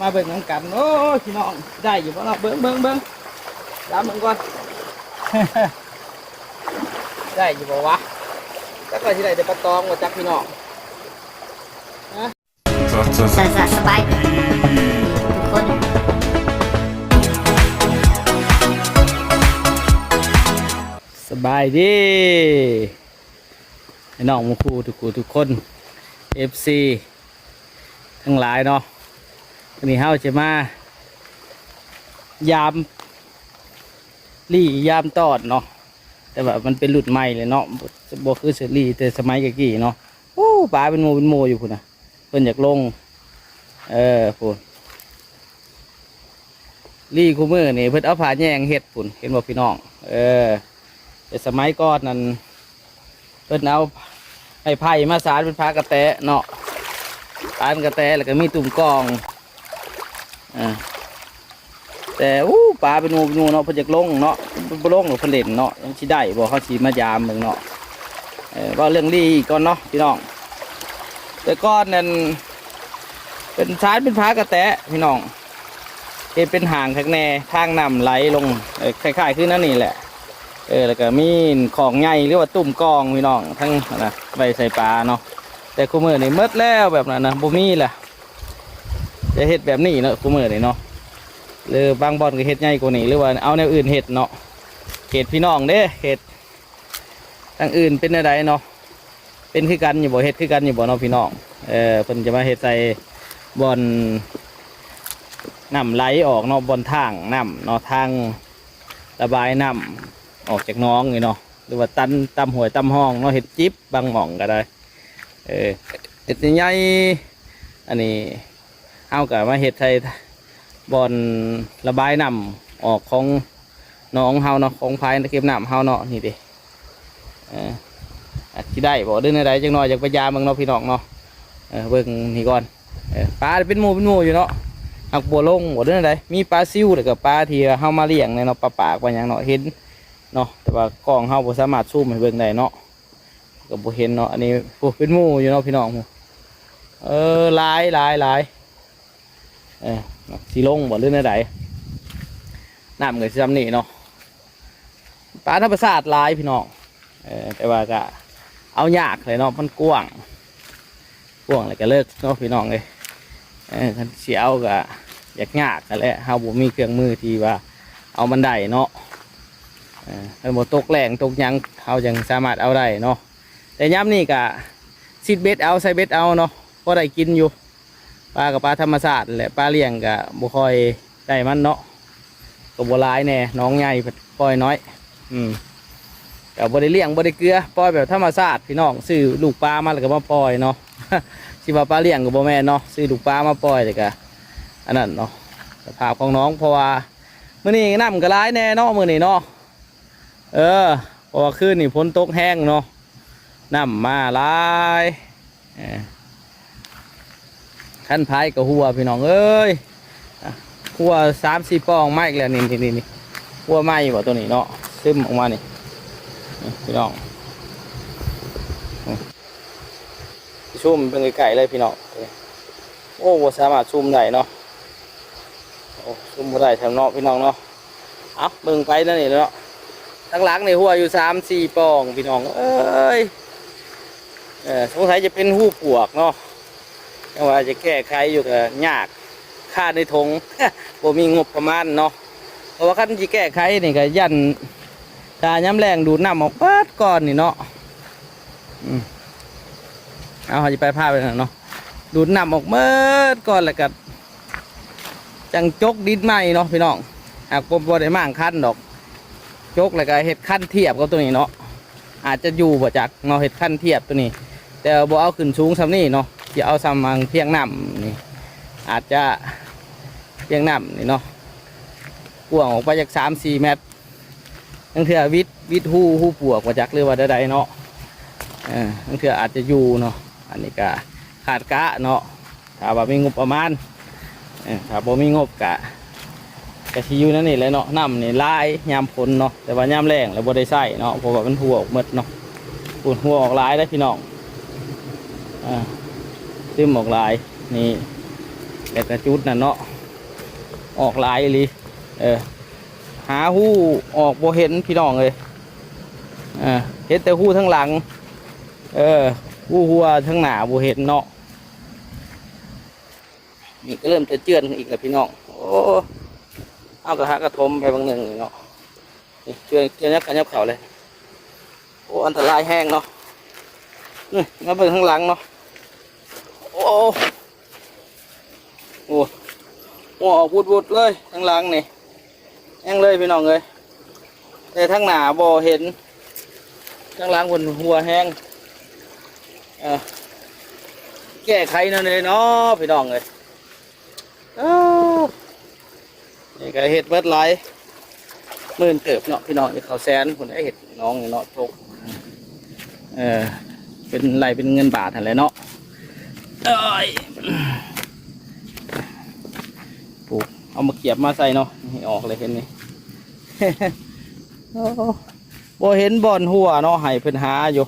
มาเบิ่งน้ำกันโอ้พี่น้องได้อยู่บ่เนาะเบิ่งเบิ่งเบิ่งตามเบิ่งก่อน ได้อยู่บ่วะจักว่าสิได้แต่ปลาตองบ่จักพี่น้องสสสสบายดีทุกคนสบายดีน้องมูคูทุกคูทุกคน FC ทั้งหลายเนาะ วันนี้เฮาจะมา ยามลี่ยามตอดเนาะแต่แบบมันเป็นหลุดใหม่เลยเนาะบ่บ่คือเสรีแต่สมัยกี้เนาะโอ้ปลาเป็นโมเป็นโมอยู่พุ่นนะเพิ่นอยากลง เออพุ่นลี่คู่มือนี่เพิ่นเอาผ้าแยงเฮ็ดพุ่นเห็นบ่พี่น้อง เออ แต่สมัยก่อนนั้นเพิ่นเอาไม้ไผ่มาสารเป็นพากระแตะเนาะสารกระแตะแล้วก็มีตุ่มกอง อ่าแต่อู้ปลาเป็นงูเป็นงูเนาะเพิ่นจะลงเนาะเพิ่นบ่ลงหรือเพิ่นเล่นเนาะยังสิได้บ่เขาสิมายามเบิ่งเนาะเออว่าเรื่องลี่ก่อนเนาะพี่น้อง แต่ก่อนนั้นเป็นสารเป็นพากระแตะพี่น้องเฮ็ดเป็นหางข้างแน่ทางน้ำไหลลงคล้ายๆคือนั่นนี่แหละ เออแล้วก็มีของใหญ่หรือว่าตุ่มกองพี่น้องทั้งนะใบใส่ปลาเนาะแต่คูมือนี่หมดแล้วแบบนั้นนะบ่มีแหละ จะเฮ็ดแบบนี้เนาะคูมือนี่เนาะหรือบางบอนก็เฮ็ดใหญ่กว่านี้หรือว่าเอาแนวอื่นเฮ็ดเนาะเขตพี่น้องเด้เขตทางอื่นเป็นอะไรเนาะเป็นคือกันอยู่บ่เฮ็ดคือกันอยู่บ่เนาะพี่น้องเออเพิ่นจะมาเฮ็ดใส่บอนน้ำไหลออกเนาะบอนทางน้ำเนาะทางระบายน้ำออกจากน้องนี่เนาะหรือว่าตันตำหวยตำห้องเนาะเห็ดจิ๊บบางหม่องก็ได้เออเห็ดใหญ่อันนี้ เอากับมาเห็ดใส่บอนระบายน้ำออกของน้องเฮาเนาะของภายในเก็บน้ำเฮาเนาะนี่ดิเอออาจสิได้บ่เดินอะไรจังหน่อยจากพยาเมืองเนาะพี่น้องเนาะเออเบิ่งนี่ก่อนปลาเป็นหมูเป็นหมูอยู่เนาะหักบัวลงบ่เดินอะไรมีปลาซิวแล้วก็ปลาที่เฮามาเลี้ยงเนี่ยเนาะปลาปากปลาหยังเนาะเห็นเนาะแต่ว่ากล้องเฮาบ่สามารถซูมให้เบิ่งได้เนาะก็บ่เห็นเนาะอันนี้เป็นหมูอยู่เนาะพี่น้องเออหลายหลายหลาย เออสิลงบ่หรือในใดน้ำก็สิซ้ำนี่เนาะปลาธรรมชาติลายพี่น้องเออแต่ว่าก็เอายากเลยเนาะมันกว้างกว้างแล้วก็เลิกเนาะพี่น้องเลยเออคันสิเอาก็อยากยากกันแหละเฮาบ่มีเครื่องมือที่ว่า เอามันได้เนาะเออมันบ่ตกแรงตกยังเขายังสามารถเอาได้เนาะแต่ย้ำนี่กะซิดเบ็ดเอาใส่เบ็ดเอาเนาะพอได้กินอยู่ ปลากับปลาธรรมชาสติแหละปลาเลี้ยงกะบ่ค่อยได้มันเนาะก็บ่หลายแน่น้องใหญ่ปล่อยน้อย อืมก็บ่ได้เลี้ยงบ่ได้เกลือปล่อยแบบธรรมชาสติพี่น้องซื้อลูกปลามาแล้วก็มาปล่อยเนาะสิว่าปลาเลี้ยงก็บ่แม่เนาะซื้อลูกปลามาปล่อยแต่ก็อันนั้นเนาะสภาพของน้องเพราะว่ามื้อนี้น้ำก็หลายแน่เนาะมื้อนี้เนาะเออเพราะว่าคืนนี่ฝนตกแห้งเนาะน้ำมาลายเอ ขั้นพายกับหัวพี่น้องเอ้ยหัวสามสี่ปองไม้อีกแล้วนี่นี่นี่หัวไม้บ่ตัวนี้เนาะซึมออกมานี่พี่น้องชุ่มเป็นไก่เลยพี่น้องโอ้บ่สามารถชุ่มได้เนาะโอ้ชุ่มบ่ได้แถวเนาะพี่น้องเนาะเอาเบิ่งไปนั่นนี่เนาะทั้งหลังในหัวอยู่สามสี่ปองพี่น้องเอ้ยเออสงสัยจะเป็นหูปวกเนาะ ว่าจะแก้ไขอยู่กับยากค่าในทงบ่มีงบประมาณเนาะเพราะว่าขั้นที่แก้ไขนี่ก็ยันตาย้ำแรงดูดน้ำออกเปิดก่อนนี่เนาะเอาจะไปพาพไปหน่อยเนาะดูดน้ำออกเมิดก่อนแล้วก็จังจกดินใหม่เนาะพี่น้องหากผมบ่ได้มั่างคั้นดอกยกแล้วก็เห็ดขั้นเทียบกับตัวนี้เนาะอาจจะอยู่บ่จักเนาะเห็ดขั้นเทียบตัวนี้ แต่บ่เอาขึ้นสูงซ้ำนี่เนาะ จะเอาซ้ำมังเพียงน้ำนี่อาจจะเพียงน้ำนี่เนาะกว้างออกไปจากสามสี่เมตรทั้งเถื่อวิทย์วิทย์หูหูปวกบ่จักหรือว่าใดๆเนาะเออทั้งเถื่ออาจจะอยู่เนาะอันนี้ก็ขาดกะเนาะถ้าว่ามีงบประมาณถ้าบ่มีงบกะกะทิอยู่นั่นนี่แหละเนาะน้ำนี่ลายยามฝนเนาะแต่ว่ายามแรงแล้วบ่ได้ใส่เนาะเพราะว่ามันหัวออกหมดเนาะปูดหัวออกลายได้พี่น้องอ่า ซึมออกลายนี่แล้วก็จุดนั่นเนาะออกลายลีเออหาหู้ออกบ่เห็นพี่น้องเลยเออเห็นแต่หู้ทั้งหลัง เออหู้หัวทั้งหน้าบ่เห็นเนาะนี่ก็เริ่มจะเจือนอีกแล้วพี่น้องโอ้เอากระหากระทมไปบางหนึ่งเนาะนี่เจือนเจือนยับกันยับเข่าเลยโอ้อันตรายแห้งเนาะนี่มาเบิ่งข้างหลังเนาะ โอ้โอ้โอ้ออกวุดเลยข้งหลังนี่แห้งเลยพี่น้องเลยแต่ทั้งหนาบ่เห็นทั้งหล้างบนหัวแห้งเออแก้ไขนั่นเลยเนาะพี่น้องเลยอ้านี่ก็เห็ดเบิดไหลายหมื่นเกิบเนาะพี่น้องนี่เขาแสนคนได้เห็ดน้องเนาะทกเออเป็นไรเป็นเงินบาทอะไรเนาะ ปลูกเอามาเกียบมาใส่เนาะนี่ออกเลยเห็นนี่โอ้บ่เห็นบ่อนหัวเนาะให้เพิ่นหาอยู่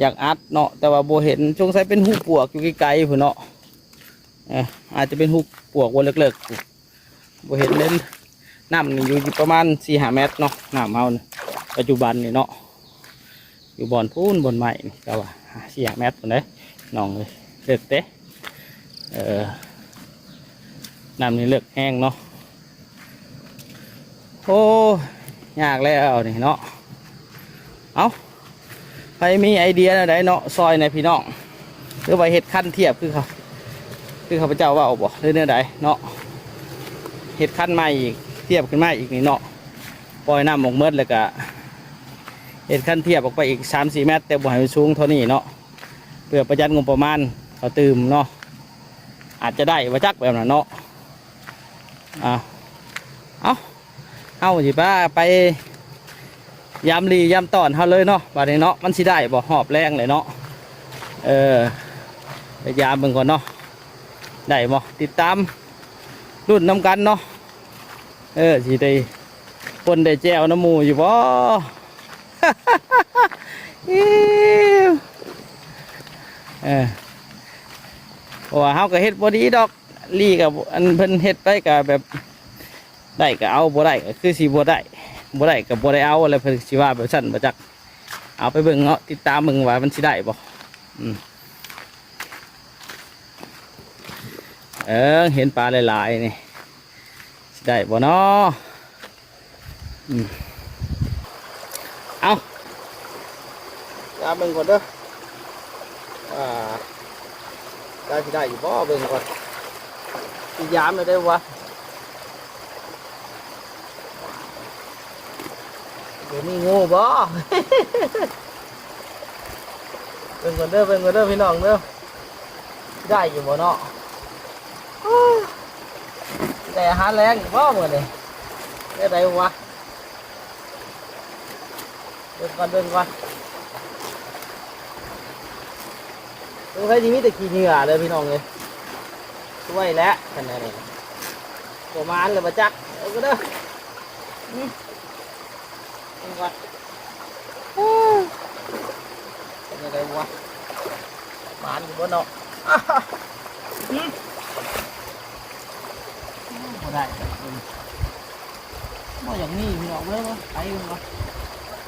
อยากอัดเนาะแต่ว่าโบเห็นสงสัยเป็นหูปวกอยู่ไกลๆพุ่นเนาะเอออาจจะเป็นหูปวกวนเลิกๆโบเห็นเล่นน้ำนี่อยู่อยู่ประมาณสี่ห้าเมตรเนาะน้ำเฮานี่ปัจจุบันนี่เนาะอยู่บ่อนพูนบ่อนใหม่นี่ก็ว่าสี่ห้าเมตรพุ่นเด้น้องเลย เลิกเต้เออน้ำนี่เลิกแห้งเนาะโอ้ยากแล้วนี่เนาะเอาใครมีไอเดียอะไรเนาะซอยในพี่น้องหรือว่าเห็ดขั้นเทียบคือเขาคือข้าพเจ้าว่าเอาบ่หรือเนี่ยใดเนาะเห็ดขั้นใหม่อีกเทียบขึ้นมาอีกนี่เนาะปล่อยน้ำหมกเมิดแล้วก็เห็ดขั้นเทียบออกไปอีกสามสี่เมตรแต่บ่ให้มันสูงเท่านี้เนาะเพื่อประหยัดงบประมาณ เขาตื่มเนาะอาจจะได้ว่าจักแบบนั้นเนาะอ่าเอาเอาสิป้าไปยามรียามตอนเฮาเลยเนาะบัดนี้เนาะมันสิได้บ่หอบแรงเลยเนาะเออไปยามเบิ่งก่อนเนาะได้บ่ติดตามรุ่นน้ำกันเนาะเออสิได้ปนได้แจวน้ำหมูอยู่บ่เออเพราะ ว่าเฮาก็เฮ็ดบ่ดีดอกลีกับอันเพิ่นเฮ็ดไปก็แบบได้ก็เอาบ่ได้ก็คือสิบ่ได้บ่ได้ก็บ่ได้เอาอะไรเพิ่นสิว่าแบบซั่นบ่จักเอาไปเบิ่งเนาะติดตามเบิ่งว่ามันสิได้บ่อืมเออเห็นปลาหลายๆนี่สิได้บ่เนาะอืมเอาตามเบิ่งก่อนเด้อว่า ได้สิได้อยู่บ่เบิ่งก่อนสิยามเลยได้บ่วะเดี๋ยวนี้งูบ่เป็นก่อนเด้อเป็นก่อนเด้อพี่น้องเด้อได้อยู่บ่เนาะแต่อาหารแรงอยู่บ่เหมือนเลยได้ไรวะเดินก่อนเดินก่อน ดูใครที่มีแต่ขี้เหงื่อเลยพี่น้องเลยช่วยแล้วกันนะนี่ประมาณเลยมาจักเอาก็เด้ออืมเป็นวัดเป็นยังไงวะหมานอยู่บนเนาะอะอืมบ่ได้อืมบ่อย่างนี้พี่น้องเด้อวะไปมึงวะ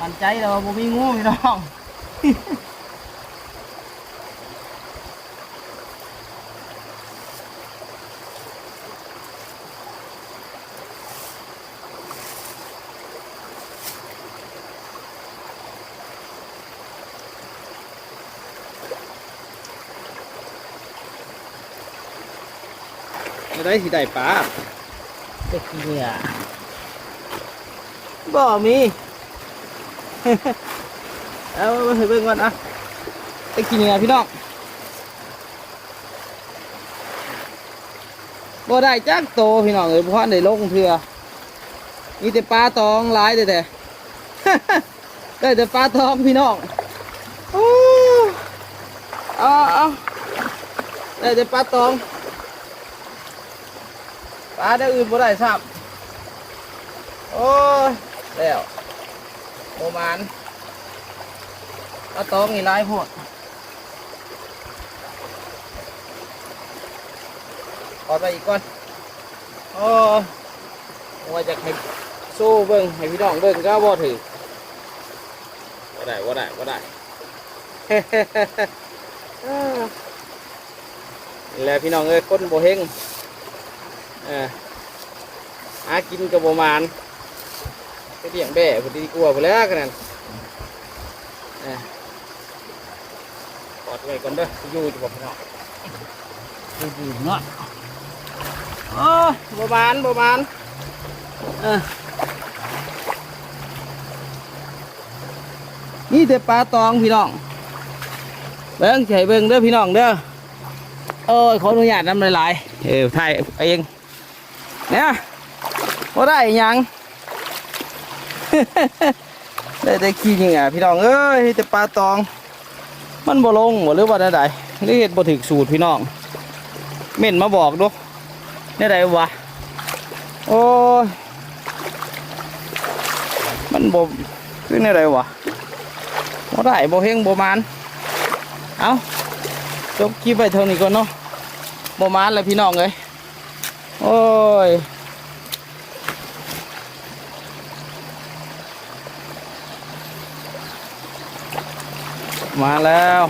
มันใจแล้วว่าบ่มีงูพี่น้อง ไม่ได้สิได้ปลาเด็กเนี่ยบ่มีเอามาให้เบิ่งก่อนอะไอ้กินเนี่ยพี่น้องบ่ได้จักโตพี่น้องเอ้ยเพราะได้ลงเถื่อมีแต่ปลาตองหลายแต่แต่ได้แต่ปลาตองพี่น้องโอ้เอาเอาได้แต่ปลาตอง ปลาได้อื่นบ่ได้ซ้ำโอ้ยแล้วโอมานปลาตองนี่หลายโพดอดไปอีกก่อนโอ้ว่าจะให้สู้เบิ้งให้พี่น้องเบิ้งก็บ่ถือว่าได้ว่าได้ว่าได้นี่แหละพี่น้องเอ้ยคนโบเฮง เออหากินกับโบมานไปเลี้ยงแบ่พอดีกลัวไปแล้วกันนั่นเออกอดไว้ก่อนเด้ออยู่จะบอกพี่น้องอยู่ๆเนาะโอ้ยโบมานโบมานเออนี่แต่ปลาตองพี่น้องเบิ้งใส่เบิ้งเด้อพี่น้องเด้อโอ้ยขออนุญาตน้ำหลายๆเออถ่ายเอง เนี่ยว่าได้ยัง ได้ได้ขี้ยิงอะพี่น้องเอ้ยแต่ปลาตอง มันบ่ลงบ่หรือว่าได้ใดหรือเห็ดบ่ถึกสูตรพี่น้อง เม่นมาบอกดูได้ใดวะโอ้ยมันบ่คือได้ใดวะบ่ได้บ่เฮงบ่มานเอาจบคลิปไปเท่านี้ก่อนเนาะบมานเลยพี่น้องเลย โอ้ย มาแล้ว